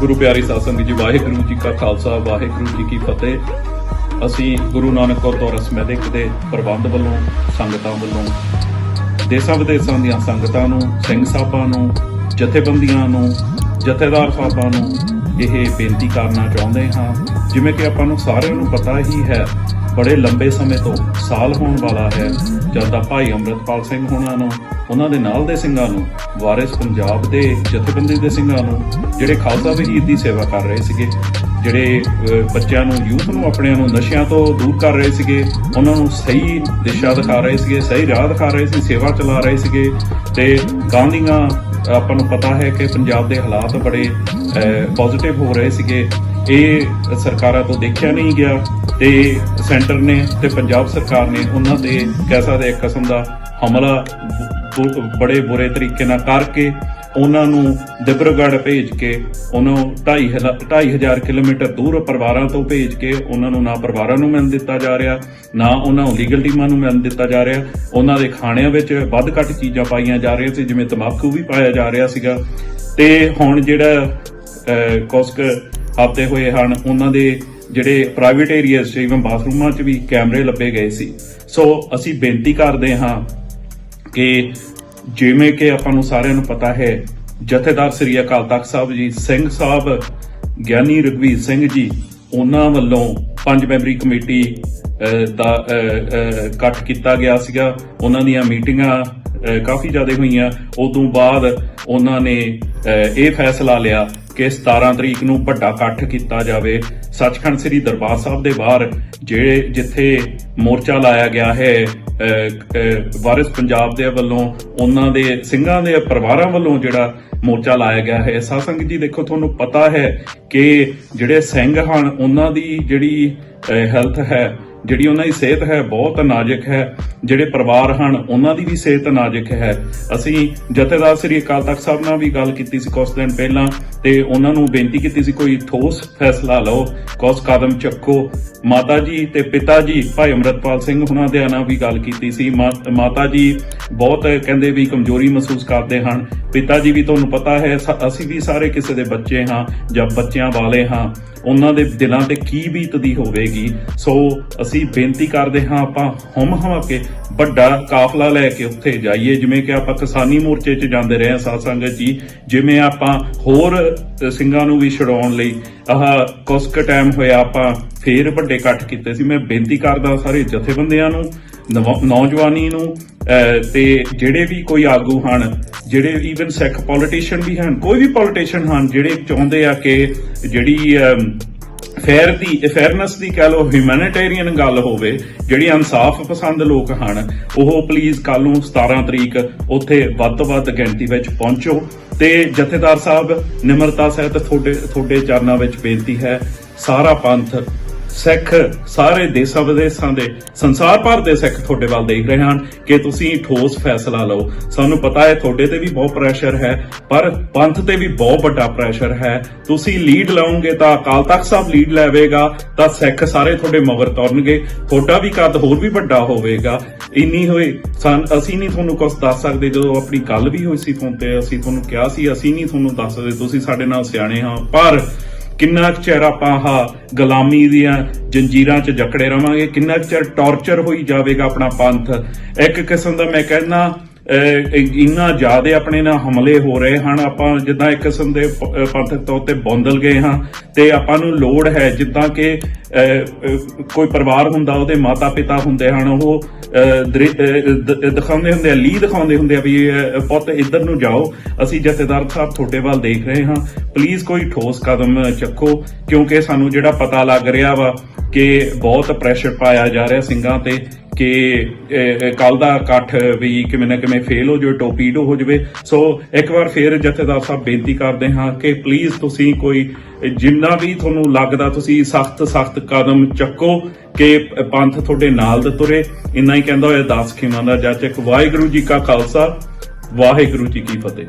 ਗੁਰੂ ਪਿਆਰੀ ਸਾਧ ਸੰਗਤ ਜੀ, ਵਾਹਿਗੁਰੂ ਜੀ ਕਾ ਖਾਲਸਾ, ਵਾਹਿਗੁਰੂ ਜੀ ਕੀ ਫਤਿਹ। ਅਸੀਂ ਗੁਰੂ ਨਾਨਕ ਗੁਰਦੁਆਰਾ ਸਮੈਦਿਕ ਦੇ ਪ੍ਰਬੰਧ ਵੱਲੋਂ, ਸੰਗਤਾਂ ਵੱਲੋਂ, ਦੇਸਾਂ ਵਿਦੇਸਾਂ ਦੀਆਂ ਸੰਗਤਾਂ ਨੂੰ, ਸਿੰਘ ਸਾਹਿਬਾਂ ਨੂੰ, ਜਥੇਬੰਦੀਆਂ ਨੂੰ, ਜਥੇਦਾਰ ਸਾਹਿਬਾਂ ਨੂੰ ਇਹ ਬੇਨਤੀ ਕਰਨਾ ਚਾਹੁੰਦੇ ਹਾਂ। ਜਿਵੇਂ ਕਿ ਆਪਾਂ ਨੂੰ ਸਾਰਿਆਂ ਨੂੰ ਪਤਾ ਹੀ ਹੈ ਬੜੇ ਲੰਬੇ ਸਮੇਂ ਤੋਂ ਸਾਲ ਹੋਣ ਵਾਲਾ ਹੈ, ਜਦ ਦਾ ਭਾਈ ਅੰਮ੍ਰਿਤਪਾਲ ਸਿੰਘ ਹੋਣਾ ਨੂੰ, ਉਹਨਾਂ ਦੇ ਨਾਲ ਦੇ ਸਿੰਘਾਂ ਨੂੰ, ਵਾਰਿਸ ਪੰਜਾਬ ਦੇ ਜਥੇਬੰਦੀ ਦੇ ਸਿੰਘਾਂ ਨੂੰ, ਜਿਹੜੇ ਖਾਲਸਾ ਵਹੀਦ ਦੀ ਸੇਵਾ ਕਰ ਰਹੇ ਸੀਗੇ, ਜਿਹੜੇ ਬੱਚਿਆਂ ਨੂੰ, ਯੂਥ ਨੂੰ ਆਪਣਿਆਂ ਨੂੰ ਨਸ਼ਿਆਂ ਤੋਂ ਦੂਰ ਕਰ ਰਹੇ ਸੀਗੇ, ਉਹਨਾਂ ਨੂੰ ਸਹੀ ਦਿਸ਼ਾ ਦਿਖਾ ਰਹੇ ਸੀਗੇ, ਸਹੀ ਰਾਹ ਦਿਖਾ ਰਹੇ ਸੀ, ਸੇਵਾ ਚਲਾ ਰਹੇ ਸੀਗੇ, ਤੇ ਗਾਂਧੀਆਂ, ਆਪਾਂ ਨੂੰ ਪਤਾ ਹੈ ਕਿ ਪੰਜਾਬ ਦੇ ਹਾਲਾਤ ਬੜੇ ਪੋਜ਼ਿਟਿਵ ਹੋ ਰਹੇ ਸੀਗੇ ਇਹ ਸਰਕਾਰਾਂ ਤੋਂ ਦੇਖਿਆ ਨਹੀਂ ਗਿਆ ਤੇ ਸੈਂਟਰ ਨੇ ਤੇ ਪੰਜਾਬ ਸਰਕਾਰ ਨੇ ਉਹਨਾਂ ਤੇ ਕਹਿ ਸਕਦੇ ਇੱਕ ਕਿਸਮ ਦਾ ਹਮਲਾ ਬੜੇ ਬੁਰੇ ਤਰੀਕੇ ਨਾਲ ਕਰਕੇ ਉਹਨਾਂ ਨੂੰ ਦਿਬਰਗੜ੍ਹ ਭੇਜ ਕੇ ਉਹਨਾਂ ਨੂੰ 2.5 ਹਜ਼ਾਰ ਕਿਲੋਮੀਟਰ ਦੂਰ ਪਰਿਵਾਰਾਂ ਤੋਂ ਭੇਜ ਕੇ ਉਹਨਾਂ ਨੂੰ ਨਾ ਪਰਿਵਾਰਾਂ ਨੂੰ ਮਿਲਣ ਦਿੱਤਾ ਜਾ ਰਿਹਾ ਨਾ ਉਹਨਾਂ ਨੂੰ ਲੀਗਲ ਟੀਮਾਂ ਨੂੰ ਮਿਲਣ ਦਿੱਤਾ ਜਾ ਰਿਹਾ। ਉਹਨਾਂ ਦੇ ਖਾਣਿਆਂ ਵਿੱਚ ਵੱਧ ਘੱਟ ਚੀਜ਼ਾਂ ਪਾਈਆਂ ਜਾ ਰਹੀਆਂ ਸੀ ਜਿਵੇਂ ਤਮਾਕੂ ਵੀ ਪਾਇਆ ਜਾ ਰਿਹਾ ਸੀਗਾ। ਤੇ ਹੁਣ ਜਿਹੜਾ ਅਹ, ਕੁਛ ਹੋਏ ਹਨ। ਉਹਨਾਂ ਦੇ ਜਿਹੜੇ ਪ੍ਰਾਈਵੇਟ ਏਰੀਆਜ਼ 'ਚ ਇਵਨ ਬਾਥਰੂਮਾਂ 'ਚ ਵੀ ਕੈਮਰੇ ਲੱਭੇ ਗਏ ਸੀ। ਸੋ ਅਸੀਂ ਬੇਨਤੀ ਕਰਦੇ ਹਾਂ ਕਿ ਜਿਵੇਂ ਕਿ ਆਪਾਂ ਨੂੰ ਸਾਰਿਆਂ ਨੂੰ ਪਤਾ ਹੈ ਜਥੇਦਾਰ ਸ੍ਰੀ ਅਕਾਲ ਤਖਤ ਸਾਹਿਬ ਜੀ ਸਿੰਘ ਸਾਹਿਬ ਗਿਆਨੀ ਰਘਵੀਰ ਸਿੰਘ ਜੀ ਉਹਨਾਂ ਵੱਲੋਂ ਪੰਜ ਮੈਂਬਰੀ ਕਮੇਟੀ ਦਾ ਅਹ, ਇਕੱਠ ਕੀਤਾ ਗਿਆ ਸੀਗਾ। ਉਹਨਾਂ ਦੀਆਂ ਮੀਟਿੰਗਾਂ ਕਾਫੀ ਜ਼ਿਆਦਾ ਹੋਈਆਂ। ਉਦੋਂ ਬਾਅਦ ਉਹਨਾਂ ਨੇ ਇਹ ਫੈਸਲਾ ਲਿਆ ਕਿ 17 ਤਰੀਕ ਨੂੰ ਵੱਡਾ ਇਕੱਠ ਕੀਤਾ ਜਾਵੇ। ਸੱਚਖੰਡ ਸ੍ਰੀ ਦਰਬਾਰ ਸਾਹਿਬ ਦੇ ਬਾਹਰ, ਜਿਹੜੇ ਜਿੱਥੇ ਮੋਰਚਾ ਲਾਇਆ ਗਿਆ ਹੈ ਵਾਰਿਸ ਪੰਜਾਬ ਦੇ ਵੱਲੋਂ, ਉਹਨਾਂ ਦੇ ਸਿੰਘਾਂ ਦੇ ਪਰਿਵਾਰਾਂ ਵੱਲੋਂ ਜਿਹੜਾ ਮੋਰਚਾ ਲਾਇਆ ਗਿਆ ਹੈ। ਸਾਸੰਗ ਜੀ, ਦੇਖੋ, ਤੁਹਾਨੂੰ ਪਤਾ ਹੈ ਕਿ ਜਿਹੜੇ ਸਿੰਘ ਹਨ, ਉਹਨਾਂ ਦੀ ਜਿਹੜੀ ਹੈਲਥ ਹੈ ਜਿਹੜੀ ਉਹਨਾਂ ਦੀ ਸਿਹਤ ਹੈ ਬਹੁਤ ਨਾਜ਼ੁਕ ਹੈ, ਜਿਹੜੇ ਪਰਿਵਾਰ ਹਨ, ਉਹਨਾਂ ਦੀ ਵੀ ਸਿਹਤ ਨਾਜ਼ੁਕ ਹੈ। ਅਸੀਂ ਜਥੇਦਾਰ ਸ੍ਰੀ ਅਕਾਲ ਤਖਤ ਸਾਹਿਬ ਨਾਲ ਵੀ ਗੱਲ ਕੀਤੀ ਸੀ ਕੁਝ ਦਿਨ ਪਹਿਲਾਂ ਤੇ ਉਹਨਾਂ ਨੂੰ ਬੇਨਤੀ ਕੀਤੀ ਸੀ, ਕੋਈ ਠੋਸ ਫੈਸਲਾ ਲਓ ਕੁਝ ਕਦਮ ਚੱਕੋ। ਮਾਤਾ ਜੀ ਤੇ ਪਿਤਾ ਜੀ, ਭਾਈ ਅਮਰਤਪਾਲ ਸਿੰਘ ਹੁਣਾਂ ਦੇ ਨਾਲ ਵੀ ਗੱਲ ਕੀਤੀ ਸੀ। ਮਾ- ਮਾਤਾ ਜੀ ਬਹੁਤ ਕਹਿੰਦੇ ਵੀ ਕਮਜ਼ੋਰੀ ਮਹਿਸੂਸ ਕਰਦੇ ਹਨ। ਪਿਤਾ ਜੀ ਵੀ ਤੁਹਾਨੂੰ ਪਤਾ ਹੈ ਅਸੀਂ ਵੀ ਸਾਰੇ ਕਿਸੇ ਦੇ ਬੱਚੇ ਹਾਂ ਜਾਂ ਬੱਚਿਆਂ ਵਾਲੇ ਹਾਂ। ਉਹਨਾਂ ਦੇ ਦਿਲਾਂ ਤੇ ਕੀ ਬੀਤਦੀ ਹੋਵੇਗੀ। ਸੋ ਅਸੀਂ ਬੇਨਤੀ ਕਰਦੇ ਹਾਂ ਆਪਾਂ ਹਮ ਹਮ ਕੇ ਵੱਡਾ ਕਾਫਲਾ ਲੈ ਕੇ ਉੱਥੇ ਜਾਈਏ। ਜਿਵੇਂ ਕਿ ਆਪਾਂ ਕਿਸਾਨੀ ਮੋਰਚੇ 'ਚ ਜਾਂਦੇ ਰਹੇ ਹਾਂ ਸਾਧ ਸੰਗਤ ਜੀ। ਜਿਵੇਂ ਆਪਾਂ ਹੋਰ ਸਿੰਘਾਂ ਨੂੰ ਵੀ ਛਡਾਉਣ ਲਈ ਆਹ ਕੁਸ਼ਕ ਕੁ ਟਾਈਮ ਹੋਇਆ ਆਪਾਂ ਫੇਰ ਵੱਡੇ ਇਕੱਠ ਕੀਤੇ ਸੀ। ਮੈਂ ਬੇਨਤੀ ਕਰਦਾ ਸਾਰੇ ਜਥੇਬੰਦੀਆਂ ਨੂੰ ਨੌ- ਨੌਜਵਾਨੀ ਨੂੰ ਅਹ, ਤੇ ਜਿਹੜੇ ਵੀ ਕੋਈ ਆਗੂ ਹਨ ਜਿਹੜੇ ਈਵਨ ਸਿੱਖ ਪੋਲੀਟੀਸ਼ੀਅਨ ਵੀ ਹਨ ਕੋਈ ਵੀ ਪੋਲੀਟੀਸ਼ੀਅਨ ਹਨ ਜਿਹੜੇ ਚਾਹੁੰਦੇ ਆ ਕਿ ਜਿਹੜੀ ਫੇਅਰ ਦੀ ਫੇਅਰਨੈਸ ਦੀ ਕਹ ਲੋ ਹਿਊਮੈਨਿਟੇਰੀਅਨ ਗੱਲ ਹੋਵੇ, ਜਿਹੜੀ ਇਨਸਾਫ ਪਸੰਦ ਲੋਕ ਹਨ, ਉਹ ਪਲੀਜ਼ ਕੱਲ ਨੂੰ 17 ਤਰੀਕ ਉੱਥੇ ਵੱਧ ਤੋਂ ਵੱਧ ਗਿਣਤੀ ਵਿੱਚ ਪਹੁੰਚੋ। ਤੇ ਜਥੇਦਾਰ ਸਾਹਿਬ, ਨਿਮਰਤਾ ਸਹਿਤ ਤੁਹਾਡੇ ਤੁਹਾਡੇ ਚਰਨਾਂ ਵਿੱਚ ਬੇਨਤੀ ਹੈ, ਸਾਰਾ ਪੰਥ ਸਿੱਖ ਸਾਰੇ ਦੇਸ਼ਾਂ ਵਿਦੇਸ਼ਾਂ ਦੇ ਸੰਸਾਰ ਭਰ ਦੇ ਸਿੱਖ ਤੁਹਾਡੇ ਵੱਲ ਦੇਖ ਰਹੇ ਹਨ ਕਿ ਤੁਸੀਂ ਠੋਸ ਫੈਸਲਾ ਲਓ। ਸਾਨੂੰ ਪਤਾ ਹੈ ਤੁਹਾਡੇ ਤੇ ਵੀ ਬਹੁਤ ਪ੍ਰੈਸ਼ਰ ਹੈ, ਪਰ ਪੰਥ ਤੇ ਵੀ ਬਹੁਤ ਵੱਡਾ ਪ੍ਰੈਸ਼ਰ ਹੈ। ਤੁਸੀਂ ਲੀਡ ਲਾਉਂਗੇ ਤਾਂ ਅਕਾਲ ਤਖਤ ਸਾਹਿਬ ਲੀਡ ਲੈਵੇਗਾ, ਤਾਂ ਸਿੱਖ ਸਾਰੇ ਤੁਹਾਡੇ ਮਗਰ ਤੁਰਨਗੇ। ਤੁਹਾਡਾ ਵੀ ਕੱਦ ਹੋਰ ਵੀ ਵੱਡਾ ਹੋਵੇਗਾ। ਇੰਨੀ ਹੋਏ ਸਨ, ਅਸੀਂ ਨਹੀਂ ਤੁਹਾਨੂੰ ਕੁਝ ਦੱਸ ਸਕਦੇ। ਜਦੋਂ ਆਪਣੀ ਗੱਲ ਵੀ ਹੋਈ ਸੀ ਫੋਨ ਤੇ, ਅਸੀਂ ਤੁਹਾਨੂੰ ਕਿਹਾ ਸੀ, ਅਸੀਂ ਨਹੀਂ ਤੁਹਾਨੂੰ ਦੱਸ ਸਕਦੇ। ਤੁਸੀਂ ਸਾਡੇ ਨਾਲ ਸਿਆਣੇ ਹਾਂ, ਪਰ ਕਿੰਨਾ ਕੁ ਚਿਰ ਆਪਾਂ ਆਹ ਗੁਲਾਮੀ ਦੀਆਂ ਜੰਜੀਰਾਂ 'ਚ ਜਕੜੇ ਰਵਾਂਗੇ? ਕਿੰਨਾ ਕੁ ਚਿਰ ਟੌਰਚਰ ਹੋਈ ਜਾਵੇਗਾ ਆਪਣਾ ਪੰਥ? ਇੱਕ ਕਿਸਮ ਦਾ ਮੈਂ ਕਹਿੰਦਾ ਇੰਨਾ ਜ਼ਿਆਦਾ ਆਪਣੇ ਨਾਲ ਹਮਲੇ ਹੋ ਰਹੇ ਹਨ, ਆਪਾਂ ਜਿੱਦਾਂ ਇੱਕ ਕਿਸਮ ਦੇ ਪੰਥਕ ਤੌਰ ਤੇ ਬੌਂਦਲ ਗਏ ਹਾਂ ਤੇ ਆਪਾਂ ਨੂੰ ਲੋੜ ਹੈ ਜਿੱਦਾਂ ਕਿ ਕੋਈ ਪਰਿਵਾਰ ਹੁੰਦਾ, ਉਹਦੇ ਮਾਤਾ ਪਿਤਾ ਹੁੰਦੇ ਹਨ, ਉਹ ਦ੍ਰਿ- ਦਿਖਾਉਂਦੇ ਹੁੰਦੇ ਆ ਲੀ ਦਿਖਾਉਂਦੇ ਹੁੰਦੇ ਆ ਵੀ ਪੁੱਤ ਇੱਧਰ ਨੂੰ ਜਾਓ, ਅਸੀਂ ਜਥੇਦਾਰ ਸਾਹਿਬ ਤੁਹਾਡੇ ਵੱਲ ਦੇਖ ਰਹੇ ਹਾਂ। ਪਲੀਜ਼ ਕੋਈ ਠੋਸ ਕਦਮ ਚੱਕੋ, ਕਿਉਂਕਿ ਸਾਨੂੰ ਜਿਹੜਾ ਪਤਾ ਲੱਗ ਰਿਹਾ ਵਾ ਕਿ ਬਹੁਤ ਪ੍ਰੈਸ਼ਰ ਪਾਇਆ ਜਾ ਰਿਹਾ ਸਿੰਘਾਂ ਤੇ ਕਿ ਕੱਲ ਦਾ ਇਕੱਠ ਵੀ ਕਿਵੇਂ ਨਾ ਕਿਵੇਂ ਫੇਲ ਹੋ ਜਾਵੇ ਟੋਪੀਡੋ ਹੋ ਜਾਵੇ। ਸੋ ਇੱਕ ਵਾਰ ਫੇਰ ਜਥੇਦਾਰ ਸਾਹਿਬ ਬੇਨਤੀ ਕਰਦੇ ਹਾਂ ਕਿ ਪਲੀਜ਼ ਤੁਸੀਂ ਕੋਈ, ਜਿੰਨਾ ਵੀ ਤੁਹਾਨੂੰ ਲੱਗਦਾ ਤੁਸੀਂ ਸਖਤ ਸਖਤ ਕਦਮ ਚੱਕੋ ਕਿ ਪੰਥ ਤੁਹਾਡੇ ਨਾਲ ਦੇ ਤੁਰੇ। ਇੰਨਾ ਹੀ ਕਹਿੰਦਾ ਹੋਇਆ ਦਾਸ ਖਿਮਾਂ ਦਾ ਜੱਜ, ਇੱਕ ਵਾਹਿਗੁਰੂ ਜੀ ਕਾ ਖਾਲਸਾ, ਵਾਹਿਗੁਰੂ ਜੀ ਕੀ ਫਤਿਹ।